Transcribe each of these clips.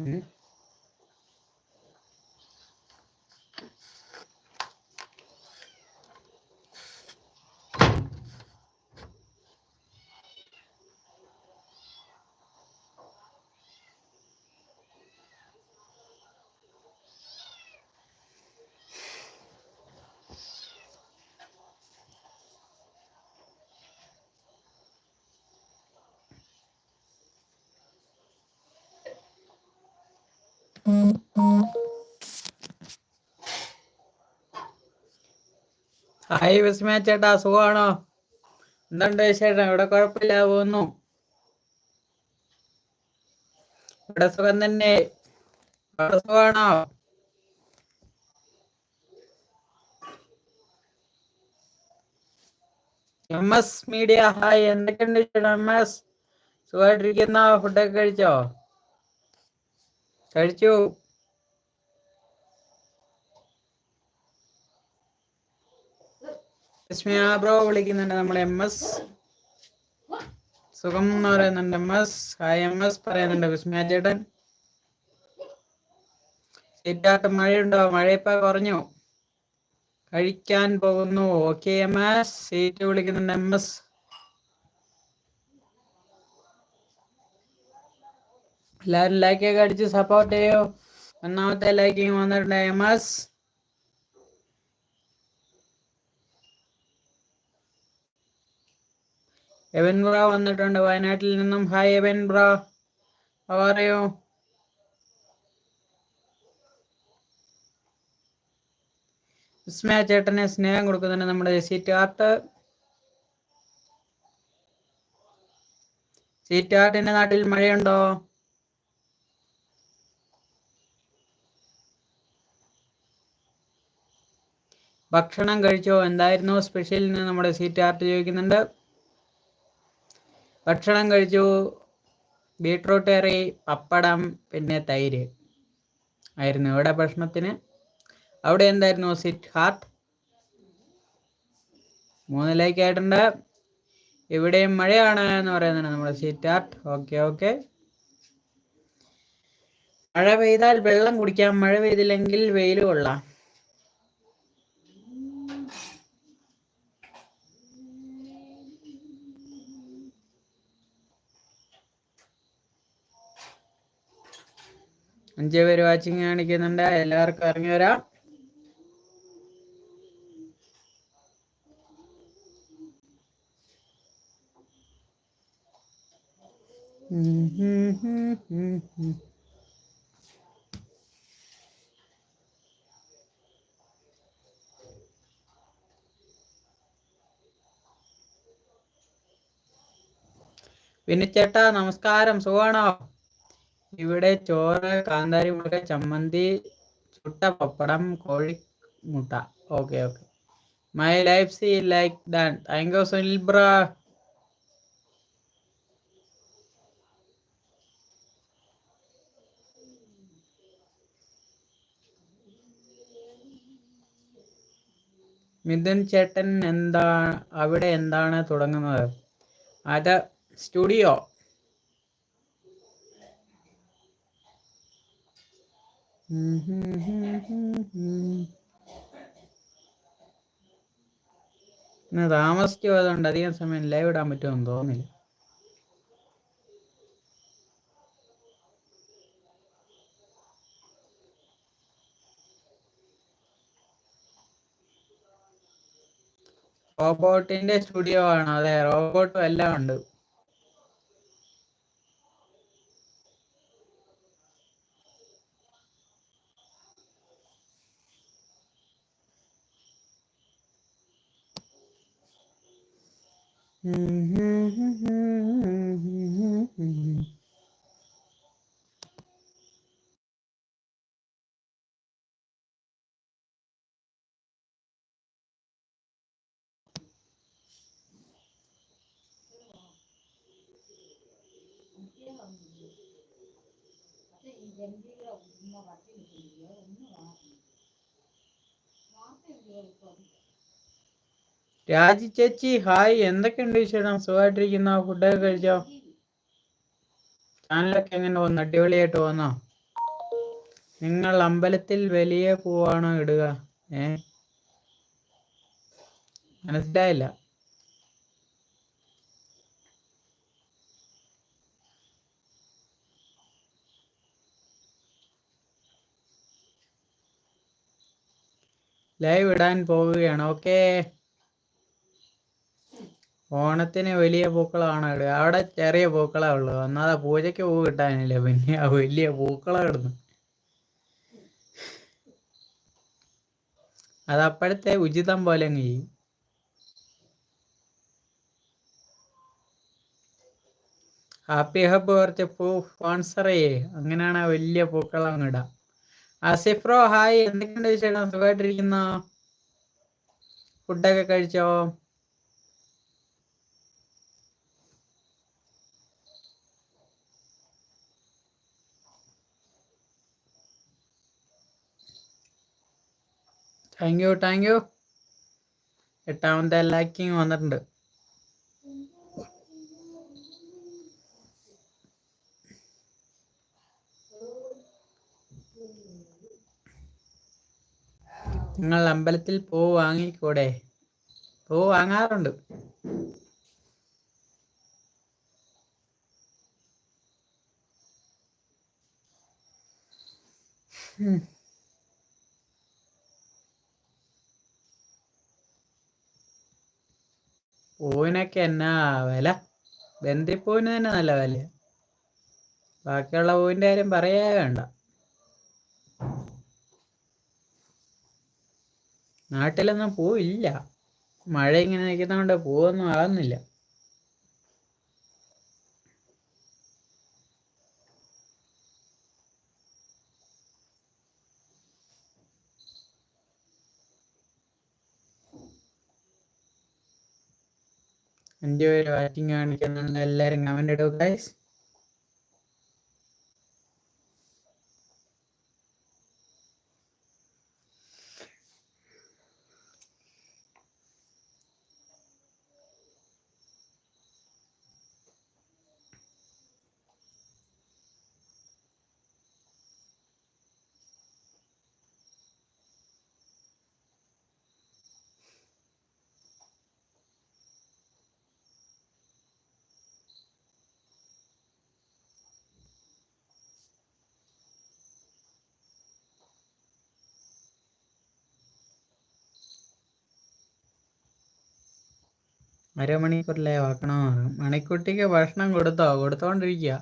Mm-hmm. Hi വിസ്മയ ചേട്ടാ സുഖമാണോ? എന്തുണ്ട് ചേട്ടാ ഇവിടെ കുഴപ്പമില്ല പോകുന്നു. ഇവിടെ സുഖം തന്നെ. ഇവിടെ സുഖമാണോ? എം എസ് മീഡിയ ഹായ് എന്തൊക്കെയുണ്ട് ചേട്ടാ എം എസ് സുഖമായിട്ടിരിക്കുന്ന? ഫുഡൊക്കെ കഴിച്ചോ? കഴിച്ചു. വിസ്മയ ബ്രോ വിളിക്കുന്നുണ്ട് നമ്മുടെ എം എസ് സുഖം എന്ന് പറയുന്നുണ്ട് M S hi M S പറയുന്നുണ്ട് വിസ്മയ ചേട്ടൻ. ശരിയായിട്ട് മഴയുണ്ടോ? മഴ കുറഞ്ഞു. കഴിക്കാൻ പോകുന്നു. ഓക്കെ എം എസ് സീറ്റ് വിളിക്കുന്നുണ്ട് എം എസ് എല്ലാവരും ലൈക്കൊക്കെ അടിച്ച് സപ്പോർട്ട് ചെയ്യോ. ഒന്നാമത്തെ ലൈക്കിങ് വന്നിട്ടുണ്ട് എം എസ് എവൻ ബ്രാ വന്നിട്ടുണ്ട്. വയനാട്ടിൽ നിന്നും. ഹായ് എവൻ ബ്രാ. അവറിയോ വിസ്മയ ചേട്ടനെ സ്നേഹം കൊടുക്കുന്നുണ്ട് നമ്മുടെ സീറ്റ് ആർട്ട്. സീറ്റ് ആർട്ടിന്റെ നാട്ടിൽ മഴയുണ്ടോ? ഭക്ഷണം കഴിച്ചോ? എന്തായിരുന്നു സ്പെഷ്യൽ നമ്മുടെ സീറ്റ് ആർട്ട് ചോദിക്കുന്നുണ്ട്. ഭക്ഷണം കഴിച്ചു. ബീട്രൂട്ട് കറി പപ്പടം പിന്നെ തൈര് ആയിരുന്നു ഇവിടെ ഭക്ഷണത്തിന്. അവിടെ എന്തായിരുന്നു സിറ്റ്? ഹാർട്ട്? മൂന്നിലേക്ക് ആയിട്ടുണ്ട്. ഇവിടെയും മഴയാണ് എന്ന് പറയുന്നത് നമ്മുടെ സിറ്റ് ഹാർട്ട്. Okay okay. മഴ പെയ്താൽ വെള്ളം കുടിക്കാം. മഴ പെയ്തില്ലെങ്കിൽ വെയിൽ കൊള്ളാം. അഞ്ച് പേര് വാച്ചിങ് കാണിക്കുന്നുണ്ട്. എല്ലാവർക്കും ഇറങ്ങി വരാം ഉം ഹും ഹും ഹും ഹും. പിന്നെ ചേട്ടാ നമസ്കാരം. സുഖമാണോ? ഇവിടെ ചോറ് കാന്താരി മുളക് ചമ്മന്തി ചുട്ട പപ്പടം കോഴി മുട്ട. Okay okay my life see like that thank you Sunil bro Mithun ചേട്ടൻ എന്താ അവിടെ എന്താണ് തുടങ്ങുന്നത്? അത് സ്റ്റുഡിയോ ഇന്ന് താമസിച്ചു പോയതുകൊണ്ട് അധികം സമയം ലൈവ് ഇടാൻ പറ്റുമെന്ന് തോന്നുന്നില്ല. റോബോട്ടിന്റെ സ്റ്റുഡിയോ ആണ്? അതെ റോബോട്ടും എല്ലാം ഉണ്ട്. രാജി ചേച്ചി ഹായ്. എന്തൊക്കെയുണ്ട് വിശേഷം? സുഖമായിട്ടിരിക്കുന്നോ? ഫുഡൊക്കെ കഴിച്ചോ? ചാനലൊക്കെ എങ്ങനെ പോകുന്നു അടിപൊളിയായിട്ട് പോകുന്നോ നിങ്ങൾ അമ്പലത്തിൽ വലിയ പൂവാണോ ഇടുക? ഏ? മനസ്സിലായില്ല. ലൈവ് ഇടാൻ പോവുകയാണ്. ഓക്കേ. ഓണത്തിന് വലിയ പൂക്കളാണ് ഇടുക അവിടെ ചെറിയ പൂക്കളാ ഉള്ളു. ഒന്നാതെ പൂജയ്ക്ക് പൂ കിട്ടാനില്ല. പിന്നെ ആ വലിയ പൂക്കളെ ഇടുന്നു അത് അപ്പോഴത്തെ ഉചിതം പോലെ അങ്ങ് ചെയ്യും. ഹാപ്പി ഹബ് കുറച്ച് പൂ സ്പോൺസർ ചെയ്യേ. അങ്ങനെയാണ് വലിയ അങ്ങ് ഇടാം. ആസിഫ്രോ ഹായ് എന്തൊക്കെയുണ്ട് വിശേഷം? സുഖമായിട്ടിരിക്കുന്നോ? ഫുഡൊക്കെ കഴിച്ചോ? താങ്ക് യു താങ്ക് യു എട്ടാമത്തെ ലൈക്കിങ് വന്നിട്ടുണ്ട്. നിങ്ങൾ അമ്പലത്തിൽ പൂ വാങ്ങിക്കൂടെ? പൂ വാങ്ങാറുണ്ട്. പൂവിനൊക്കെ എന്നാ വില? ബന്ദിപ്പൂവിന് തന്നെ നല്ല വില. ബാക്കിയുള്ള പൂവിന്റെ കാര്യം പറയേ വേണ്ട. നാട്ടിലൊന്നും പൂവില്ല. മഴ ഇങ്ങനെ നിൽക്കുന്നതുകൊണ്ട് പൂവൊന്നും ആകുന്നില്ല അഞ്ചു ഒരു ബാറ്റിംഗ് കാണിക്കുന്നുണ്ട് എല്ലാവരും കമന്റ് ഇടുക ഗൈസ് അരമണിക്കൂറിലെ വാക്കണമെന്ന് മണിക്കുട്ടിക്ക് ഭക്ഷണം കൊടുത്തോ? കൊടുത്തോണ്ടിരിക്കുക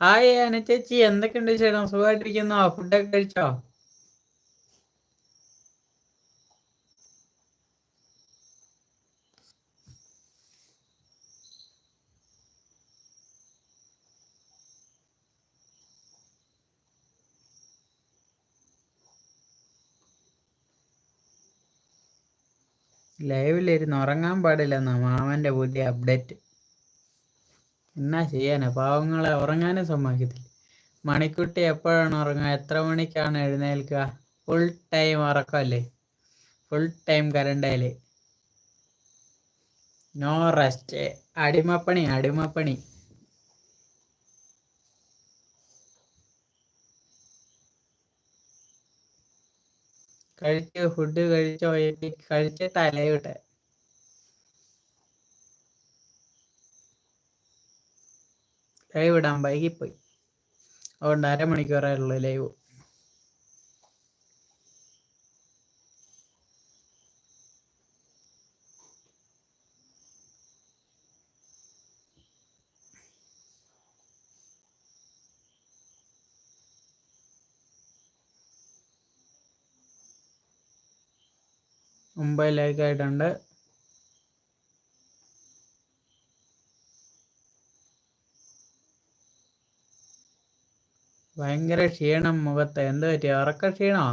ഹായ് അനച്ചേച്ചി എന്തൊക്കെയുണ്ട് ചേട്ടാ സുഖമായിട്ടിരിക്കുന്നോ? ഫുഡൊക്കെ കഴിച്ചോ? ലൈവിലിരുന്ന് ഉറങ്ങാൻ പാടില്ലെന്നാ മാമന്റെ പുതിയ അപ്ഡേറ്റ് എന്നാ ചെയ്യാനാ? പാവങ്ങളെ ഉറങ്ങാനും സമ്മതിക്കത്തില്ല. മണിക്കുട്ടി എപ്പോഴാണ് ഉറങ്ങുക? എത്ര മണിക്കാണ് എഴുന്നേൽക്കുക? ഫുൾ ടൈം ഉറക്കമല്ലേ? ഫുൾ ടൈം കരണ്ടയിൽ നോ റെസ്റ്റ് അടിമപ്പണി അടിമപ്പണി. കഴിച്ചോ ഫുഡ് കഴിച്ചോ കഴിച്ച് തലയുടെ ലൈവ് ഇടാൻ വൈകിപ്പോയി. അതുകൊണ്ട് അരമണിക്കൂറേ ഉള്ളൂ ലൈവ് ലൈക്ക് ആയിട്ടുണ്ട്. ഭയങ്കര ക്ഷീണം മുഖത്ത്. എന്ത് പറ്റി? ഉറക്ക ക്ഷീണോ?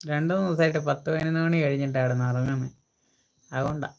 രണ്ടു മൂന്ന് ദിവസമായിട്ട് പത്ത് പതിനൊന്ന് മണി കഴിഞ്ഞിട്ടായിരുന്നു ഇറങ്ങുന്നത് അതുകൊണ്ടാ.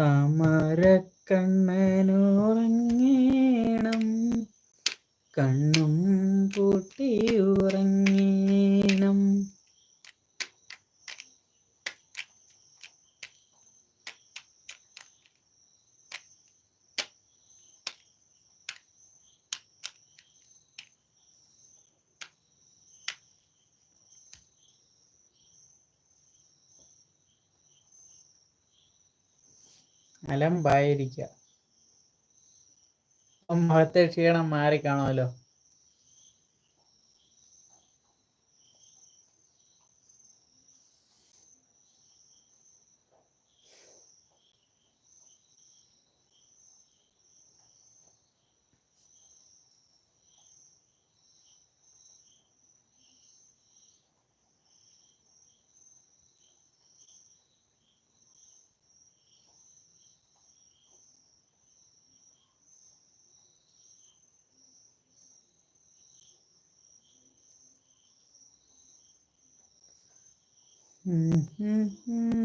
താമരക്കണ്ണനുറങ്ങേണം. കണ്ണും പൂട്ടി അലമ്പായിരിക്കുക. മുഖത്തെ ക്ഷീണം മാറിക്കാണുമല്ലോ Mm-hmm.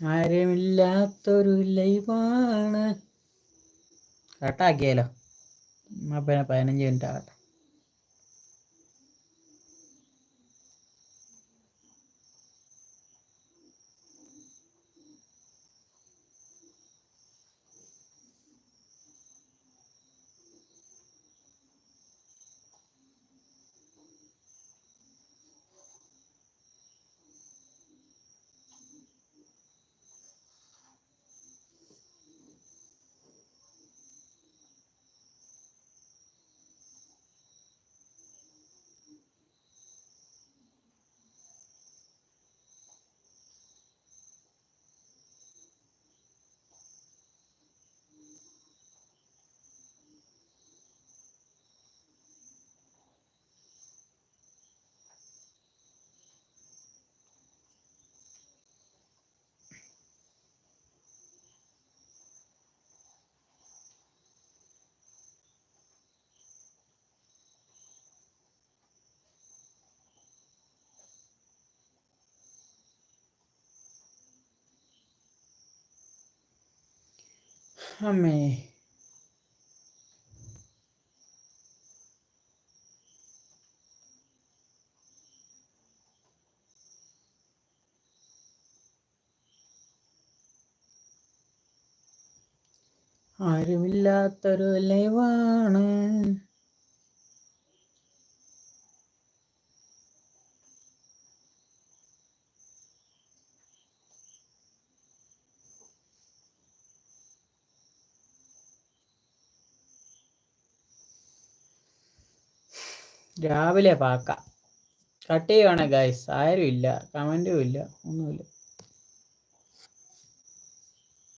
ആരുമില്ലാത്തൊരു ലൈവാണ്. കട്ടാക്കിയാലോ പിന്നെ പതിനഞ്ച് മിനിറ്റ് ആകട്ടെ അമ്മേ ആരുമില്ലാത്തൊരു ലൈവാണ്. രാവിലെ പാക്ക. കട്ട് ചെയ്യുവാണ് ഗൈസ് ആരും ഇല്ല. കമന്റും ഇല്ല. ഒന്നുമില്ല.